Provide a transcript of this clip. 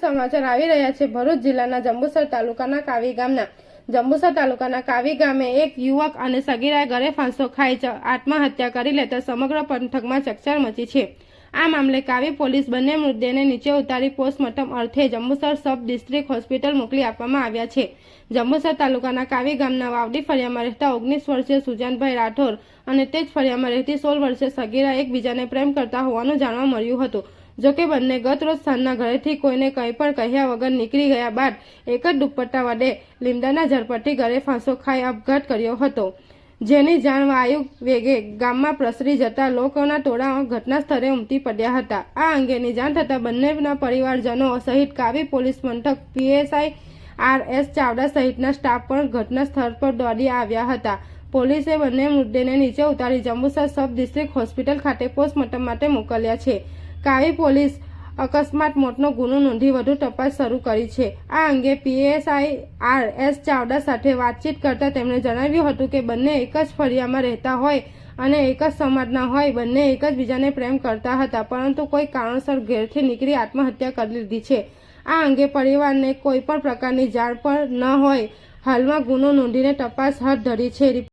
સમાચાર આવી રહ્યા છે. ભરૂચ જિલ્લાના જંબુસર તાલુકાના કાવી ગામના. જંબુસર તાલુકાના કાવી ગામે એક યુવક અને સગીરાએ ઘરે ફાંસો ખાઈ આત્મહત્યા કરી લેતા સમગ્ર પંથકમાં ચકચાર મચી છે. આ મામલે કાવી પોલીસ બંને મૃતદેહને નીચે ઉતારી પોસ્ટમોર્ટમ અર્થે જંબુસર સબ ડિસ્ટ્રિક્ટ હોસ્પિટલ મોકલી આપવામાં આવ્યા છે. જંબુસર તાલુકાના કાવી ગામના વાવડી ફળિયામાં રહેતા ઓગણીસ વર્ષીય સુજાનભાઈ રાઠોર અને તે જ ફળિયામાં રહેતી સોળ વર્ષીય સગીરા એકબીજાને પ્રેમ કરતા હોવાનું જાણવા મળ્યું હતું. જોકે બંને ગત રોજ સાંજના ઘરેથી કોઈને કંઈ પણ કહ્યા વગર નીકળી ગયા બાદ એક જ દુપટ્ટા વડે લીમડાના ઝરપટ્ટી ઘરે ફાંસો ખાઈ આપઘાત કર્યો હતો. જેની જાણ વાયુ વેગે ગામમાં પ્રસરી જતા લોકોના ટોળા ઘટના સ્થળે ઉમટી પડ્યા હતા. આ અંગેની જાણ થતાં બંનેના પરિવારજનો સહિત કાવી પોલીસ મથક, પીએસઆઈ આર એસ ચાવડા સહિતના સ્ટાફ પણ ઘટના સ્થળ પર દોડી આવ્યા હતા. પોલીસે બંને મૃતદેહને નીચે ઉતારી જંબુસર સબ ડિસ્ટ્રિક્ટ હોસ્પિટલ ખાતે પોસ્ટમોર્ટમ માટે મોકલ્યા છે. કાવી પોલીસ અકસ્માત મોતનો ગુનો નોંધી વધુ તપાસ શરૂ કરી છે. આ અંગે પીએસઆઈ આર એસ ચાવડા સાથે વાતચીત કરતા તેમણે જણાવ્યું હતું કે બંને એક જ ફળિયામાં રહેતા હોય અને એક જ સમાજના હોય, બંને એક જ બીજાને પ્રેમ કરતા હતા, પરંતુ કોઈ કારણસર ઘેરથી નીકળી આત્મહત્યા કરી લીધી છે. આ અંગે પરિવારને કોઈ પણ પ્રકારની જાણ પણ ન હોય. હાલમાં ગુનો નોંધીને તપાસ હાથ ધરી છે.